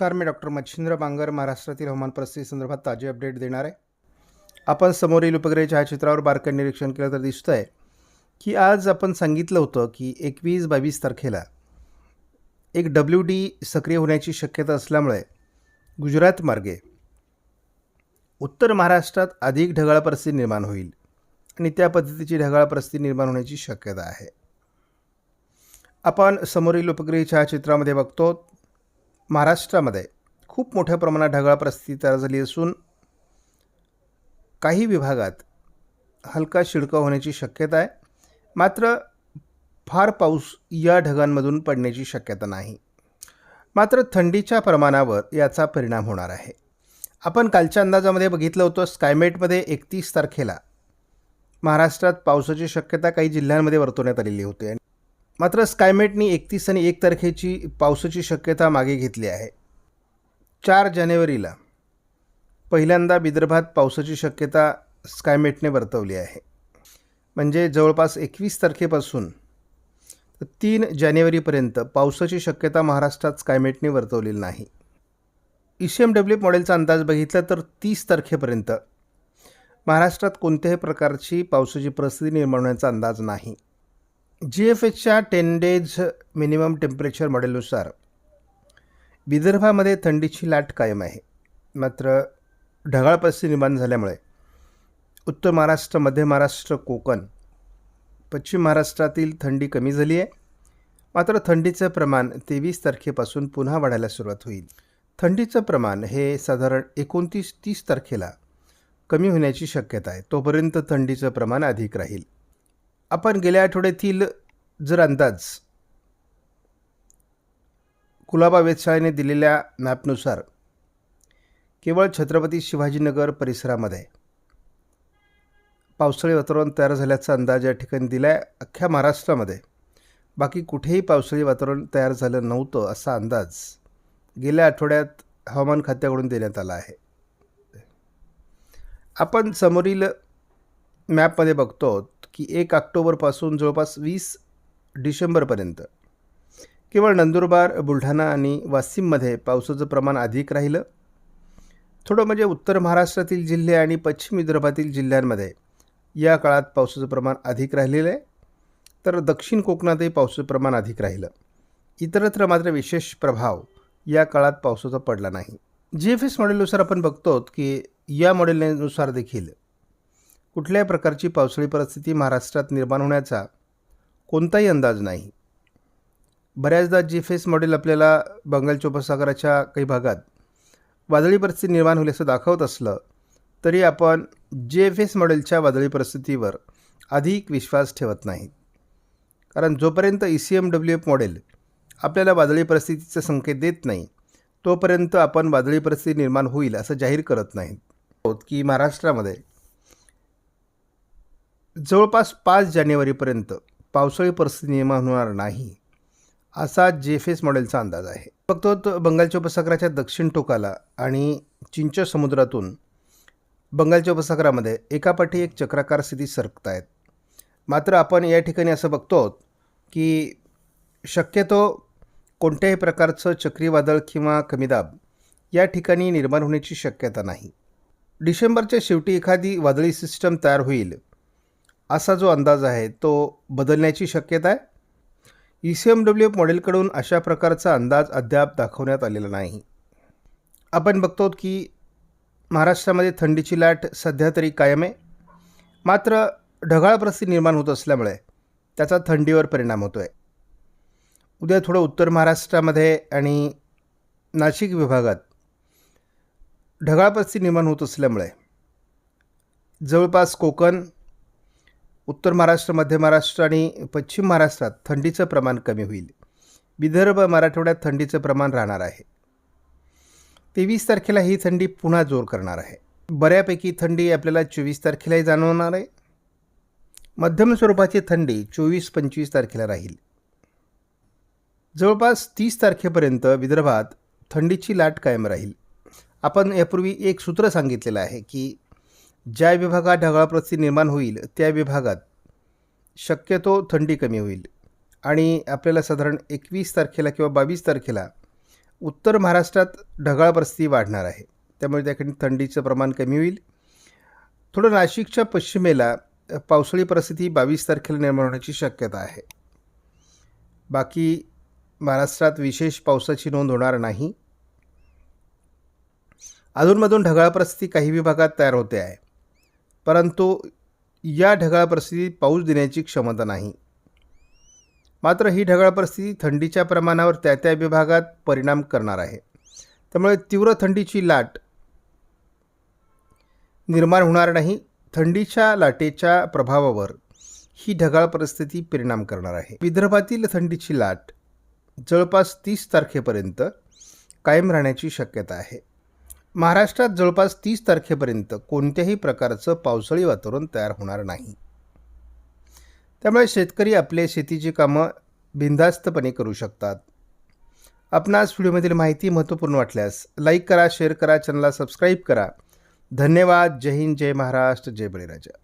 नमस्कार मी डॉक्टर मच्छिंद्र बांगर महाराष्ट्रातील हवामान परिस्थिती संदर्भात ताजे अपडेट देणार आहे. आपण समोरील उपग्रह छायाचित्रावर बारकाई निरीक्षण केलं तर दिसतं आहे की आज आपण सांगितलं होतं की एकवीस बावीस तारखेला एक डब्ल्यू डी सक्रिय होण्याची शक्यता असल्यामुळे गुजरात मार्गे उत्तर महाराष्ट्रात अधिक ढगाळ परिस्थिती निर्माण होईल आणि त्या पद्धतीची ढगाळ परिस्थिती निर्माण होण्याची शक्यता आहे. आपण समोरील उपग्रही छायाचित्रामध्ये बघतो महाराष्ट्रामध्ये खूप मोठ्या प्रमाणात ढगाळ परिस्थिती तयार झाली असून काही विभागात हलका शिडकाव होण्याची शक्यता आहे. मात्र फार पाऊस या ढगांमधून पडण्याची शक्यता नाही. मात्र थंडीच्या प्रमाणावर याचा परिणाम होणार आहे. आपण कालच्या अंदाजामध्ये बघितलं होतं स्कायमेटमध्ये एकतीस तारखेला महाराष्ट्रात पावसाची शक्यता काही जिल्ह्यांमध्ये वर्तवण्यात आलेली होती. मात्र स्कायमेटनी एकतीस आणि एक तारखेची पावसाची शक्यता मागे घेतली आहे. चार जानेवारीला पहिल्यांदा विदर्भात पावसाची शक्यता स्कायमेटने वर्तवली आहे. म्हणजे जवळपास एकवीस तारखेपासून तीन जानेवारीपर्यंत पावसाची शक्यता महाराष्ट्रात स्कायमेटने वर्तवलेली नाही. ई सी एम डब्ल्यू मॉडेलचा अंदाज बघितला तर तीस तारखेपर्यंत महाराष्ट्रात कोणत्याही प्रकारची पावसाची परिस्थिती निर्माण होण्याचा अंदाज नाही. जी एफ एचच्या टेन डेज मिनिमम टेम्परेचर मॉडेलनुसार विदर्भामध्ये थंडीची लाट कायम आहे. मात्र ढगाळ परिस्थिती निर्माण झाल्यामुळे उत्तर महाराष्ट्र मध्य महाराष्ट्र कोकण पश्चिम महाराष्ट्रातील थंडी कमी झाली आहे. मात्र थंडीचं प्रमाण तेवीस तारखेपासून पुन्हा वाढायला सुरुवात होईल. थंडीचं प्रमाण हे साधारण एकोणतीस तीस तारखेला कमी होण्याची शक्यता आहे. तोपर्यंत थंडीचं प्रमाण अधिक राहील. आपण गेल्या आठवड्यातील जर अंदाज कुलाबा वेधशाळेने दिलेल्या मॅपनुसार केवळ छत्रपती शिवाजीनगर परिसरामध्ये पावसाळी वातावरण तयार झाल्याचा अंदाज या ठिकाणी दिला आहे अख्ख्या महाराष्ट्रामध्ये बाकी कुठेही पावसाळी वातावरण तयार झालं नव्हतं असा अंदाज गेल्या आठवड्यात हवामान खात्याकडून देण्यात आला आहे. आपण समोरील मॅपमध्ये बघतो की एक ऑक्टोबरपासून जवळपास वीस डिसेंबरपर्यंत. केवळ नंदुरबार बुलढाणा आणि वाशिममध्ये पावसाचं प्रमाण अधिक राहिलं. थोडं म्हणजे उत्तर महाराष्ट्रातील जिल्हे आणि पश्चिम विदर्भातील जिल्ह्यांमध्ये या काळात पावसाचं प्रमाण अधिक राहिलेलं आहे. तर दक्षिण कोकणातही पावसाचं प्रमाण अधिक राहिलं. इतरत्र मात्र विशेष प्रभाव या काळात पावसाचा पडला नाही. जी एफ एस मॉडेलनुसार आपण बघतो की या मॉडेलनुसार देखील कुठल्याही प्रकारची पावसाळी परिस्थिती महाराष्ट्रात निर्माण होण्याचा कोणताही अंदाज नाही. बऱ्याचदा जी फेस एस मॉडेल आपल्याला बंगालच्या उपसागराच्या काही भागात वादळी परिस्थिती निर्माण होईल असं दाखवत असलं तरी आपण जे एफ एस मॉडेलच्या वादळी परिस्थितीवर अधिक विश्वास ठेवत नाही. कारण जोपर्यंत E C M W F model आपल्याला वादळी परिस्थितीचा संकेत देत नाही तोपर्यंत आपण वादळी परिस्थिती निर्माण होईल असं जाहीर करत नाहीत. की महाराष्ट्रामध्ये जवळपास पाच जानेवारीपर्यंत पावसाळी परिस्थिती निर्माण होणार नाही असा जेफेस मॉडेलचा अंदाज आहे. फक्त बंगालच्या उपसागराच्या दक्षिण टोकाला आणि चिंच समुद्रातून बंगालच्या उपसागरामध्ये एकापाठी एक चक्राकार स्थिती सरकत आहेत मात्र आपण या ठिकाणी असं बघतो की शक्यतो कोणत्याही प्रकारचं चक्रीवादळ किंवा कमीदाब या ठिकाणी निर्माण होण्याची शक्यता नाही. डिसेंबरच्या शेवटी एखादी वादळी सिस्टम तयार होईल असा जो अंदाज आहे तो बदलण्याची शक्यता आहे? E C M W F मॉडेलकडून अशा प्रकारचा अंदाज अद्याप दाखवण्यात आलेला नाही. आपण बघतो की महाराष्ट्रामध्ये थंडीची लाट सध्या तरी कायम आहे. मात्र ढगाळ परिस्थिती निर्माण होत असल्यामुळे त्याचा थंडीवर परिणाम होतो आहे उद्या थोडं उत्तर महाराष्ट्रामध्ये आणि नाशिक विभागात ढगाळ परिस्थिती निर्माण होत असल्यामुळे जवळपास कोकण उत्तर महाराष्ट्र मध्य महाराष्ट्र आणि पश्चिम महाराष्ट्रात थंडीचं प्रमाण कमी होईल. विदर्भ मराठवाड्यात थंडीचं प्रमाण राहणार आहे. तेवीस तारखेला ही थंडी पुन्हा जोर करणार आहे. बऱ्यापैकी थंडी आपल्याला चोवीस तारखेलाही जाणवणार आहे. मध्यम स्वरूपाची थंडी चोवीस पंचवीस तारखेला राहील. जवळपास तीस तारखेपर्यंत विदर्भात थंडीची लाट कायम राहील. आपण यापूर्वी एक सूत्र सांगितलेलं आहे की ज्या विभागात ढगाळप्रस्ती निर्माण होईल त्या विभागात शक्यतो थंडी कमी होईल. आणि आपल्याला साधारण एकवीस तारखेला किंवा बावीस तारखेला उत्तर महाराष्ट्रात ढगाळ वाढणार आहे. त्यामुळे त्या ठिकाणी थंडीचं प्रमाण कमी होईल. थोडं नाशिकच्या पश्चिमेला पावसाळी परिस्थिती बावीस तारखेला निर्माण होण्याची शक्यता आहे. बाकी महाराष्ट्रात विशेष पावसाची नोंद होणार नाही. अधूनमधून ढगाळ परिस्थिती काही विभागात तयार होते आहे. परंतु या ढगाळ परिस्थितीत पाऊस देण्याची क्षमता नाही. मात्र ही ढगाळ परिस्थिती थंडीच्या प्रमाणावर त्या त्या विभागात परिणाम करणार आहे. त्यामुळे तीव्र थंडीची लाट निर्माण होणार नाही. थंडीच्या लाटेच्या प्रभावावर ही ढगाळ परिस्थिती परिणाम करणार आहे. विदर्भातील थंडीची लाट जवळपास तीस तारखेपर्यंत कायम राहण्याची शक्यता आहे. महाराष्ट्रात जवळपास तीस तारखेपर्यंत कोणत्याही प्रकारचं पावसाळी वातावरण तयार होणार नाही. त्यामुळे शेतकरी आपले शेतीची कामं बिनधास्तपणे करू शकतात. आपणास व्हिडिओमधील माहिती महत्त्वपूर्ण वाटल्यास लाईक करा शेअर करा चॅनलला सबस्क्राईब करा. धन्यवाद. जय हिंद जय महाराष्ट्र जय बळीराजा.